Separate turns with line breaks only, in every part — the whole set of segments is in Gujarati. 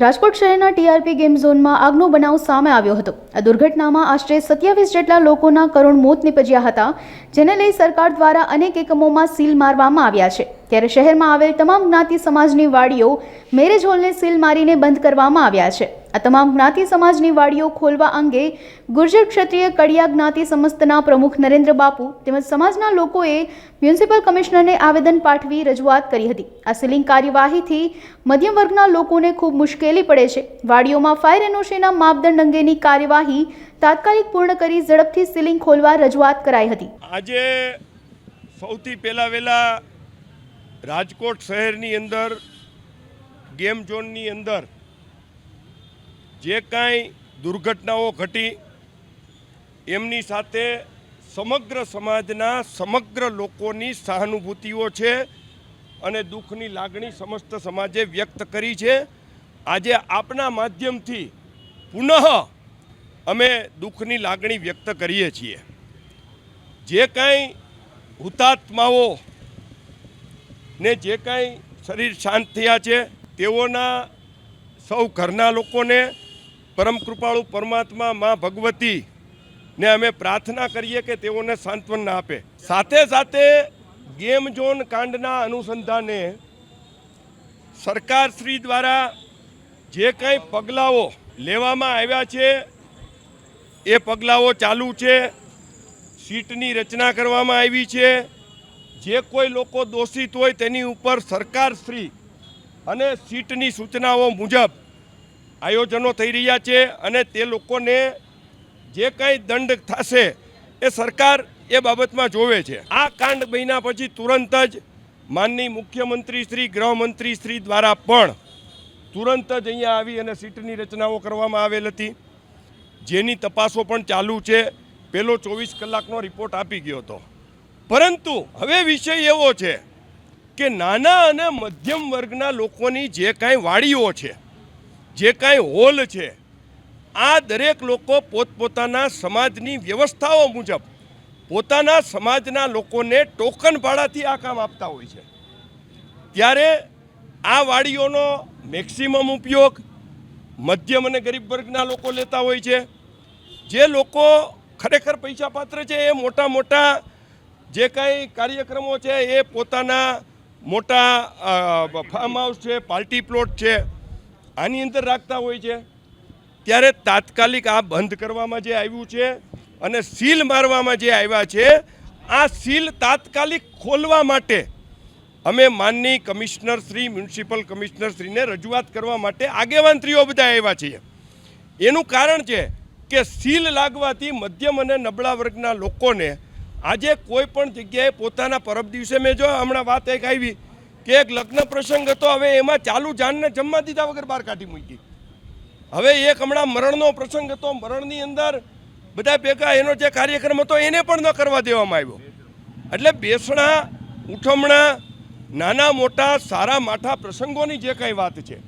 રાજકોટ શહેરના ટીઆરપી ગેમ ઝોનમાં આગનો બનાવ સામે આવ્યો હતો. આ દુર્ઘટનામાં આશરે સત્યાવીસ જેટલા લોકોના કરુણ મોત નીપજ્યા હતા, જેને લઈ સરકાર દ્વારા અનેક એકમોમાં સીલ મારવામાં આવ્યા છે. ત્યારે શહેરમાં આવેલ તમામ જ્ઞાતિ સમાજની વાડીઓ મેરેજ હોલને સીલ મારીને બંધ કરવામાં આવ્યા છે. આ તમામ જ્ઞાતિ સમાજની વાડીઓ ખોલવા અંગે ગુર્જર ક્ષત્રિય કડિયા જ્ઞાતિ સમસ્તના પ્રમુખ નરેન્દ્ર બાપુ તેમજ સમાજના લોકોએ મ્યુનિસિપલ કમિશનરને આવેદન પાઠવી રજૂઆત કરી હતી. આ સીલિંગ કાર્યવાહીથી મધ્યમ વર્ગના લોકોને ખૂબ મુશ્કેલી પડે છે. વાડીઓમાં ફાયર એનઓસીના માપદંડ અંગેની કાર્યવાહી તાત્કાલિક પૂર્ણ કરી ઝડપથી સીલિંગ ખોલવા રજૂઆત કરાઈ હતી.
આજે સૌથી પહેલાં વહેલા રાજકોટ શહેરની અંદર, ગેમ ઝોનની અંદર જે કાંઈ દુર્ઘટનાઓ ઘટી, એમની સાથે સમગ્ર સમાજના સમગ્ર લોકોની સહાનુભૂતિઓ છે અને દુઃખની લાગણી સમસ્ત સમાજે વ્યક્ત કરી છે. આજે આપના માધ્યમથી પુનઃ અમે દુઃખની લાગણી વ્યક્ત કરીએ છીએ. જે કાંઈ હુતાત્માઓ ને જે કાંઈ શરીર શાંત થયા છે, તેઓના સૌ ઘરના લોકોને પરમ કૃપાળુ પરમાત્મા મા ભગવતી ને અમે પ્રાર્થના કરીએ કે તેઓને સાંત્વના આપે. સાથે સાથે ગેમ ઝોન કાંડના અનુસંધાને સરકાર શ્રી દ્વારા જે કંઈ પગલાઓ લેવામાં આવ્યા છે, એ પગલાઓ ચાલુ છે, સીટની રચના કરવામાં આવી છે. જે કોઈ લોકો દોષિત હોય તેની ઉપર સરકારશ્રી અને સીટની સૂચનાઓ મુજબ આયોજનો થઈ રહ્યા છે અને તે લોકોને જે કંઈ દંડ થશે એ સરકાર એ બાબતમાં જોવે છે. આ કાંડ મહિના પછી તુરંત જ માનની મુખ્યમંત્રી શ્રી, ગૃહમંત્રી શ્રી દ્વારા પણ તુરંત જ અહીંયા આવી અને સીટની રચનાઓ કરવામાં આવેલ હતી. જેની તપાસો પણ ચાલુ છે. પેલો ચોવીસ કલાકનો રિપોર્ટ આપી ગયો હતો. પરંતુ હવે વિષય એવો છે કે નાના અને મધ્યમ વર્ગના લોકોની જે કાંઈ વાડીઓ છે જે કાંઈ હોલ છે, આ દરેક લોકો પોતપોતાના સમાજની વ્યવસ્થાઓ મુજબ પોતાના સમાજના લોકોને ટોકન ભાડાથી આ કામ આપતા હોય છે. ત્યારે આ વાડીઓનો મેક્સિમમ ઉપયોગ મધ્યમ અને ગરીબ વર્ગના લોકો લેતા હોય છે. જે લોકો ખરેખર પૈસા પાત્ર છે, એ મોટા મોટા જે કાંઈ કાર્યક્રમો છે, એ પોતાના મોટા ફાર્મ હાઉસ છે, પાર્ટી પ્લોટ છે આની અંદર રાખતા હોય છે. ત્યારે તાત્કાલિક આ બંધ કરવામાં જે આવ્યું છે અને સીલ મારવામાં જે આવ્યા છે, આ સીલ તાત્કાલિક ખોલવા માટે અમે માનની કમિશનર શ્રી, મ્યુનિસિપલ કમિશનર શ્રીને રજૂઆત કરવા માટે આગેવાનત્રીઓ બધા આવ્યા છીએ. એનું કારણ છે કે સીલ લાગવાથી મધ્યમ અને નબળા વર્ગના લોકોને આજે કોઈ પણ જગ્યાએ પોતાના પરબ દિવસે, મેં જો હમણાં વાત એક આવી કે એક લગ્ન પ્રસંગ હતો, હવે એમાં ચાલુ જાનને જમવા દીધા વગર બહાર કાઢી મૂકી. હવે એક હમણાં મરણનો પ્રસંગ હતો, મરણની અંદર બધા ભેગા એનો જે કાર્યક્રમ હતો, એને પણ ન કરવા દેવામાં આવ્યો. એટલે બેસણા, ઉઠમણા, નાના મોટા, સારા માઠા પ્રસંગોની જે કાંઈ વાત છે,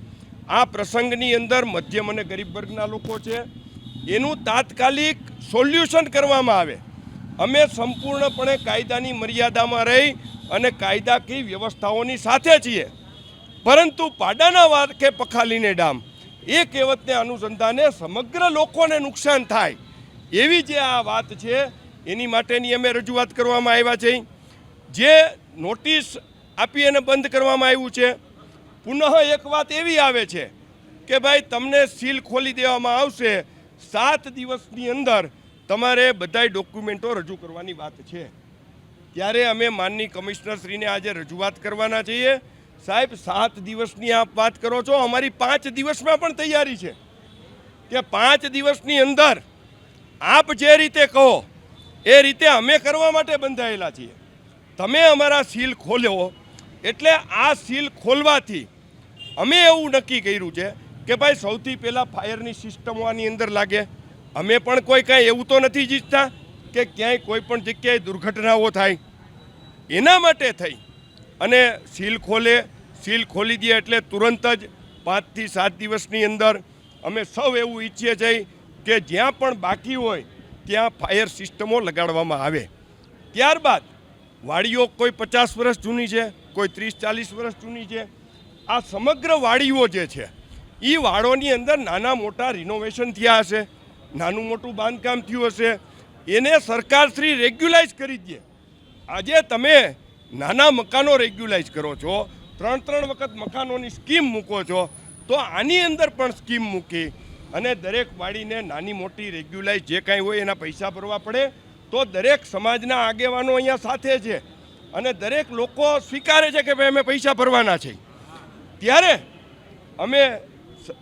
આ પ્રસંગની અંદર મધ્યમ અને ગરીબ વર્ગના લોકો છે, એનું તાત્કાલિક સોલ્યુશન કરવામાં આવે. અમે સંપૂર્ણપણે કાયદાની મર્યાદામાં રહી અને કાયદાકીય વ્યવસ્થાઓની સાથે છીએ. પરંતુ પાડાના વારકે પખાલીને ડામ. એ કહેવતને અનુસંધાને સમગ્ર લોકોને નુકસાન થાય. એવી જે આ વાત છે, એની માટેની અમે રજૂઆત કરવામાં આવ્યા છે. જે નોટિસ આપી અને બંધ કરવામાં આવ્યું છે. પુનઃ એક વાત એવી આવે છે કે ભાઈ તમને સીલ ખોલી દેવામાં આવશે. સાત દિવસની અંદર તમારે બધાય ડોક્યુમેન્ટો રજૂ કરવાની વાત છે. ત્યારે અમે માનની કમિશનરશ્રીને આજે રજૂઆત કરવાના છીએ. સાહેબ, સાત દિવસની આપ વાત કરો છો, અમારી પાંચ દિવસમાં પણ તૈયારી છે કે પાંચ દિવસની અંદર આપ જે રીતે કહો, એ રીતે અમે કરવા માટે બંધાયેલા છીએ. તમે અમારા સીલ ખોલ્યો એટલે આ સીલ ખોલવાથી અમે એવું નક્કી કર્યું છે કે ભાઈ, સૌથી પહેલાં ફાયરની સિસ્ટમો આની અંદર લાગે. અમે પણ કોઈ કાંઈ એવું તો નથી જીતતા. કે ક્યાંય કોઈ પણ જગ્યાએ દુર્ઘટનાઓ થાય, એના માટે થઈ. અને સીલ ખોલે, સીલ ખોલી દે એટલે તુરંત જ પાંચથી સાત દિવસની અંદર અમે સૌ એવું ઈચ્છીએ છીએ કે જ્યાં પણ બાકી હોય, ત્યાં ફાયર સિસ્ટમો લગાડવામાં આવે. ત્યારબાદ વાડીઓ કોઈ પચાસ વર્ષ જૂની છે, કોઈ ત્રીસ ચાલીસ વર્ષ જૂની છે. આ સમગ્ર વાડીઓ જે છે એ વાડોની અંદર નાના મોટા રિનોવેશન થયા હશે, નાનું મોટું બાંધકામ થયું હશે એને સરકારશ્રી રેગ્યુલાઇઝ કરી દે. આજે તમે નાના મકાનો રેગ્યુલાઇઝ કરો છો, ત્રણ ત્રણ વખત મકાનોની સ્કીમ મૂકો છો, તો આની અંદર પણ સ્કીમ મૂકી અને દરેક વાડીને નાની મોટી રેગ્યુલાઇઝ જે કાંઈ હોય એના પૈસા ભરવા પડે, તો દરેક સમાજના આગેવાનો અહીંયા સાથે છે અને દરેક લોકો સ્વીકારે છે કે ભાઈ અમે પૈસા ભરવાના છે. ત્યારે અમે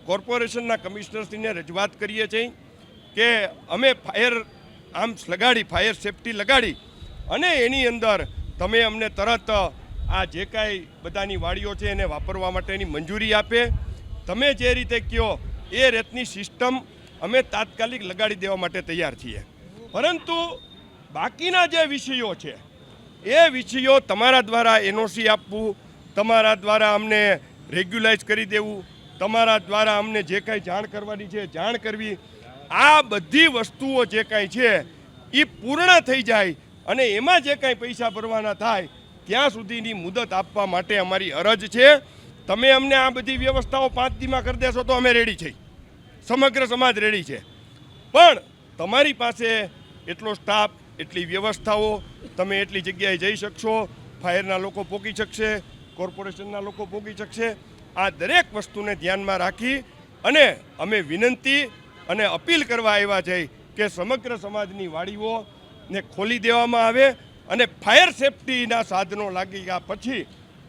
કોર્પોરેશનના કમિશનરશ્રીને રજૂઆત કરીએ છીએ કે અમે ફાયર આર્મ્સ લગાડી ફાયર સેફટી લગાડી. અને એની અંદર તમે અમને તરત આ જે કાંઈ બધાની વાડીઓ છે એને વાપરવા માટેની મંજૂરી આપે. તમે જે રીતે કહો એ રીતની સિસ્ટમ અમે તાત્કાલિક લગાડી દેવા માટે તૈયાર છીએ. પરંતુ બાકીના જે વિષયો છે, એ વિષયો તમારા દ્વારા એનઓસી આપવું, તમારા દ્વારા અમને રેગ્યુલાઇઝ કરી દેવું, તમારા દ્વારા અમને જે કાંઈ જાણ કરવાની છે જાણ કરવી આ બધી વસ્તુઓ જે કાંઈ છે એ પૂર્ણ થઈ જાય અને એમાં જે કાંઈ પૈસા ભરવાના થાય, ત્યાં સુધીની મુદત આપવા માટે અમારી અરજ છે. તમે અમને આ બધી વ્યવસ્થાઓ પાંચ દીમાં કરી દેશો તો અમે રેડી છીએ સમગ્ર સમાજ રેડી છે. પણ તમારી પાસે એટલો સ્ટાફ એટલી વ્યવસ્થાઓ, તમે એટલી જગ્યાએ જઈ શકશો, ફાયરના લોકો પોકી શકશે, કોર્પોરેશનના લોકો પોકી શકશે. આ દરેક વસ્તુને ધ્યાનમાં રાખી અને અમે વિનંતી અને અપીલ કરવા આવ્યા છે કે સમગ્ર સમાજની વાડીઓને ખોલી દેવામાં આવે અને ફાયર સેફટીના સાધનો લાગી ગયા પછી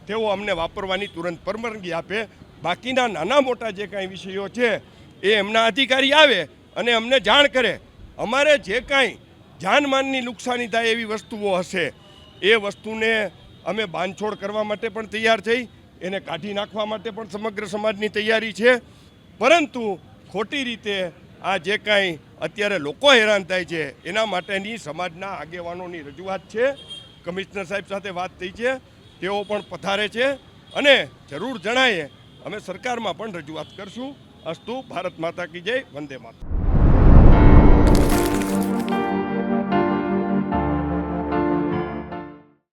તેઓ અમને વાપરવાની તુરંત પરવાનગી આપે. બાકીના નાના મોટા જે કાંઈ વિષયો છે એ એમના અધિકારી આવે અને અમને જાણ કરે. અમારે જે કાંઈ જાનમાનની નુકસાની થાય એવી વસ્તુઓ હશે, એ વસ્તુને અમે બાંધછોડ કરવા માટે પણ તૈયાર થઈ એને કાઢી નાખવા માટે પણ સમગ્ર સમાજની તૈયારી છે. પરંતુ ખોટી રીતે આ જે કાંઈ અત્યારે લોકો હેરાન થાય છે, એના માટેની સમાજના આગેવાનોની રજૂઆત છે. કમિશનર સાહેબ સાથે વાત થઈ છે, તેઓ પણ પથારે છે અને જરૂર જણાયે, અમે સરકારમાં પણ રજૂઆત કરશું. અસ્તુ ભારત માતા કી જય, વંદે માતા